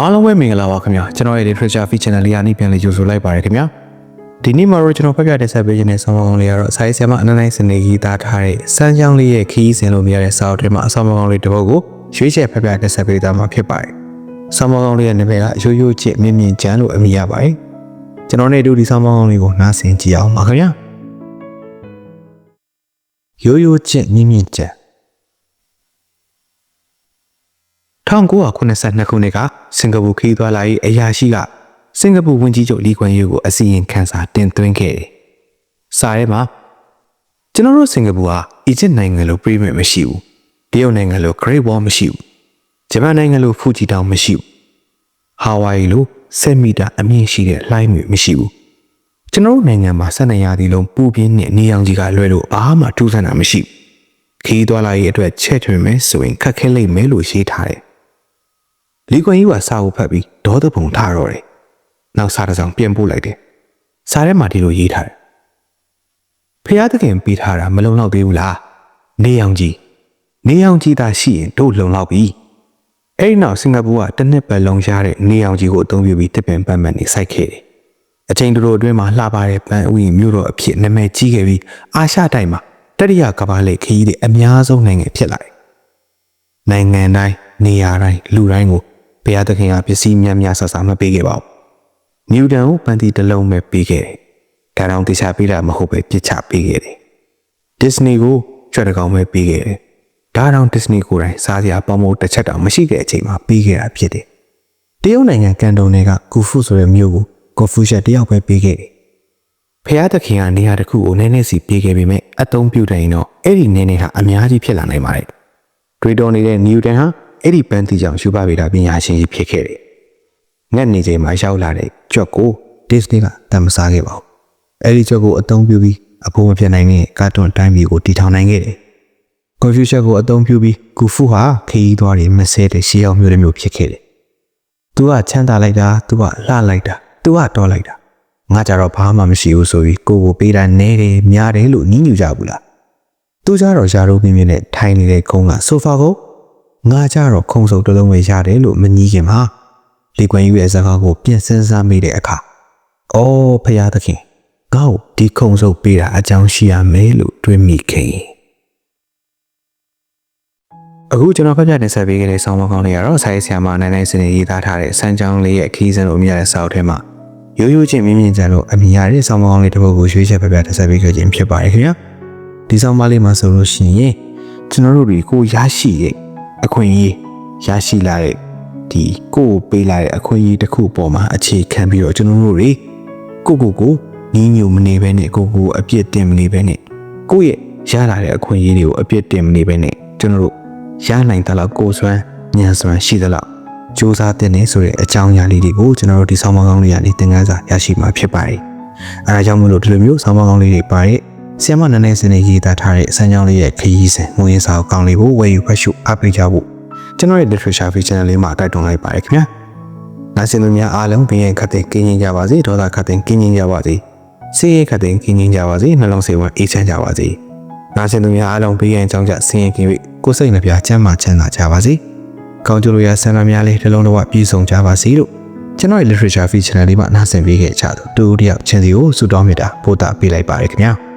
အားလုံးပဲမင်္ဂလာပါခင်ဗျာကျွန်တော်ရဲ့ literature feature channel လေးကနေပြန်လည်ကြိုဆိုလိုက်ပါရခင်ဗျာဒီနေ့မှာတော့ကျွန်တော်ဖတ်ပြတဲ့ဆက်ပေးခြင်းနဲ့ဆောင်းပါးကောင်းလေးကတော့ဆိုင်းဆရာမအနန္နိုင်စနေကြီးသားထားတဲ့စမ်းချောင်းလေးရဲ့ခီးစဉ်လို့မြရတဲ့စာအုပ်ထဲမှာအဆောင်းပါးကောင်းလေးတစ်ပုဒ်ကိုရွေးချယ်ဖတ်ပြတဲ့ဆက်ပေးသားမှာဖြစ်ပါတယ်ဆောင်းပါးကောင်းလေးရဲ့နာမည်ကရိုးရိုးချစ်မြင့်မြင့်ချမ်းလို့အမည်ရပါတယ်ကျွန်တော်နဲ့အတူဒီဆောင်းပါးကောင်းလေးကိုနားဆင်ကြည့်အောင်ပါခင်ဗျာရိုးရိုးချစ်မြင့်မြင့်ချမ်း1982ခုနှစ်က စင်ကာပူခီးသွားလာရေးအရာရှိကစင်ကာပူဝန်ကြီးချုပ်လီကွမ်ယူကိုအစီရင်ခံစာတင်သွင်းခဲ့တယ်။စာထဲမှာကျွန်တော်တို့စင်ကာပူဟာအီဂျစ်နိုင်ငံလိုပြည်မဲ့မရှိဘူး။တရုတ်နိုင်ငံလို Great Wall မရှိဘူး။ဂျပန်နိုင်ငံလိုဖူဂျီတောင်မရှိဘူး။ဟာဝိုင်လို10မီတာအမြင့်ရှိတဲ့လှိုင်းမြင့်မရှိဘူး။ကျွန်တော်တို့နိုင်ငံမှာဆက်နေရသည်လုံးပူပြင်းနဲ့နေအောင်ကြီးကလွဲလို့အားမှထူးဆန်းတာမရှိဘူး။ခီးသွားလာရေးအတွက်ချက်ထွင်မယ်ဆိုရင်ခက်ခဲလိမ့်မယ်လို့ရေးထားတယ်။ လီကွန်ကြီးကစာအုပ်ဖတ်ပြီးဒေါသပုံထားတော့တယ်။နောက်စာတစ်စောင်ပြန်ပို့လိုက်တယ်။စာထဲမှာဒီလိုရေးထားတယ်။ဖျားသခင်ပေးထားတာမလုံလောက်သေးဘူးလား။နေအောင်ကြီးနေအောင်ကြီးသာရှိရင်တို့လုံလောက်ပြီ။အဲ့ဒီနောက်စင်ကာပူကတစ်နှစ်ပတ်လုံးရတဲ့နေအောင်ကြီးကိုအသုံးပြုပြီးတစ်ပင်ပတ်မှန်နေစိုက်ခဲ့တယ်။အချိန်တိုတိုအတွင်းမှာလှပတဲ့ပန်းဥယျာဉ်မြို့တော်အဖြစ်နာမည်ကြီးခဲ့ပြီးအာရှတိုက်မှာတတိယကမ္ဘာလိပ်ခရီးတွေအများဆုံးနိုင်ငံဖြစ်လာတယ်။နိုင်ငံတိုင်းနေရာတိုင်းလူတိုင်းကို ဘုရားသခင်ကပစ္စည်းများများဆဆမပေးခဲ့ပါဘူး။နျူတန်ကိုပန်းတီတစ်လုံးပဲပေးခဲ့တယ်။ဒါတောင်တရားပေးတာမဟုတ်ပဲပြစ်ချပေးခဲ့တယ်။ဒစ္စနီကိုကြွက်တကောင်ပဲပေးခဲ့တယ်။ဒါတောင်ဒစ္စနီကိုယ်တိုင်စားစရာပေါမိုးတစ်ချက်တောင်မရှိတဲ့အချိန်မှာပေးခဲ့တာဖြစ်တယ်။တရုတ်နိုင်ငံကန်တုံတွေကကူဖုဆိုတဲ့မြို့ကိုကိုဖူရှက်တယောက်ပဲပေးခဲ့တယ်။ဖျားသခင်ကနေရာတစ်ခုကိုနည်းနည်းစီပေးခဲ့ပေမဲ့အသုံးပြုတဲ့ရင်တော့အဲ့ဒီနည်းနည်းဟာအများကြီးဖြစ်လာနိုင်ပါတယ်။တွေးတော်နေတဲ့နျူတန်ဟာ အဲ့ဒီပန်းတီကြောင့်ရှုပါဗေဒပညာရှင်ကြီးဖြစ်ခဲ့တယ်။ငတ်နေချိန်မှာရောက်လာတဲ့ကြွက်ကိုဒစ်နီးကတမ်းမစားခဲ့ပါဘူး။အဲ့ဒီကြွက်ကိုအသုံးပြုပြီးအဖိုးမဖြစ်နိုင်တဲ့ကာတွန်းတိုင်းပြည်ကိုတည်ထောင်နိုင်ခဲ့တယ်။ကွန်ဖျူရှက်ကိုအသုံးပြုပြီးဂူဖူဟာခရီးသွားတွေမဆဲတဲ့ရှေးအောင်မျိုးတစ်မျိုးဖြစ်ခဲ့တယ်။ "तू ကချမ်းသာလိုက်တာ तू ကလှလိုက်တာ तू ကတော်လိုက်တာငါကြတော့ဘာမှမရှိဘူးဆိုပြီးကိုကိုပေးတာနဲတယ်များတယ်လို့ညှဉ်းညူကြဘူးလား။ သူကြတော့ယာရိုးပြင်းပြင်းနဲ့ထိုင်နေတဲ့ကုန်းကဆိုဖာကို ငါကြတော့ခုံစုပ်တစ်လုံးပဲရတယ်လို့မငီးခင်မှာလီကွမ်ယူရဲ့စကားကိုပြန်စင်းစားမိတဲ့အခါအော်ဖရာသခင်ငါ့ကိုဒီခုံစုပ်ပေးတာအကြောင်းရှိရမယ်လို့တွေးမိခင်အခုကျွန်တော်ဖတ်ပြနေဆက်ပေးခဲ့တဲ့ဆောင်းပါးကောင်းလေးကတော့ဆိုင်းဆရာမနိုင်နိုင်စနေရေးသားထားတဲ့စမ်းချောင်းလေးရဲ့ခီးစံလို့အမည်ရတဲ့စာအုပ်ထဲမှာရိုးရိုးချင်းမြင့်မြင့်ကြံလို့အမည်ရတဲ့ဆောင်းပါးကောင်းလေးတစ်ပုဒ်ကိုရွေးချယ်ဖတ်ပြတက်ဆက်ပေးခဲ့ခြင်းဖြစ်ပါတယ်ခင်ဗျာဒီဆောင်းပါးလေးမှာဆိုလို့ရှိရင်ကျွန်တော်တို့တွေကိုရရှိတဲ့ အခွင့်အရေးရရှိလာတဲ့ဒီကိုယ်ပေးလာတဲ့အခွင့်အရေးတစ်ခုပေါ်မှာအခြေခံပြီးတော့ကျွန်တော်တို့တွေကိုကိုကိုကိုညီညွတ်မနေဘဲနဲ့ကိုကိုကိုအပြစ်တင်မနေဘဲနဲ့ကိုယ့်ရဲ့ရလာတဲ့အခွင့်အရေးတွေကိုအပြစ်တင်မနေဘဲနဲ့ကျွန်တော်တို့ရနိုင်တဲ့လောက်ကိုယ်စွမ်းဉာဏ်စွမ်းရှိသလောက်စူးစမ်းတဲ့နေဆိုတဲ့အကြောင်းအရာလေးတွေကိုကျွန်တော်တို့ဒီဆောင်းပါးကောင်းလေးကနေသင်ခန်းစာရရှိမှာဖြစ်ပါတယ်။အဲဒါကြောင့်မလို့ဒီလိုမျိုးဆောင်းပါးကောင်းလေးတွေပါတဲ့ ဆီယမနန်းနေစနေရေးသားထားတဲ့စမ်းကြောင်းလေးရဲ့ခရီးစဉ်ငွေစာအုပ်ကောင်းလေးကိုဝယ်ယူဖတ်ရှုအားပေးကြဖို့ကျွန်တော်ရဲ့ literature feature channel လေးမှာတိုက်တွန်းလိုက်ပါတယ်ခင်ဗျာ။နားဆင်သူများအားလုံးဘင်းရဲ့ခတ်တဲ့ကင်းချင်းကြပါစေဒေါသခတ်တဲ့ကင်းချင်းကြပါစေစိတ်ရဲ့ခတ်တဲ့ကင်းချင်းကြပါစေနှလုံးစိတ်ဝမ်းအေးချမ်းကြပါစေနားဆင်သူများအားလုံးဘင်းရဲ့အကြောင်းကြဆင်းရဲကင်းပြီးကိုယ်စိတ်နှပြချမ်းသာချမ်းသာကြပါစေကောင်းကျိုးလိုရာဆန္ဒများလေးတစ်လုံးတစ်ဝပြည့်စုံကြပါစေလို့ကျွန်တော်ရဲ့ literature feature channel လေးမှာနားဆင်ပေးခဲ့ကြသူတူတယောက်ချင်းစီကိုဆုတောင်းမြတ်တာပို့တာပေးလိုက်ပါရခင်ဗျာ။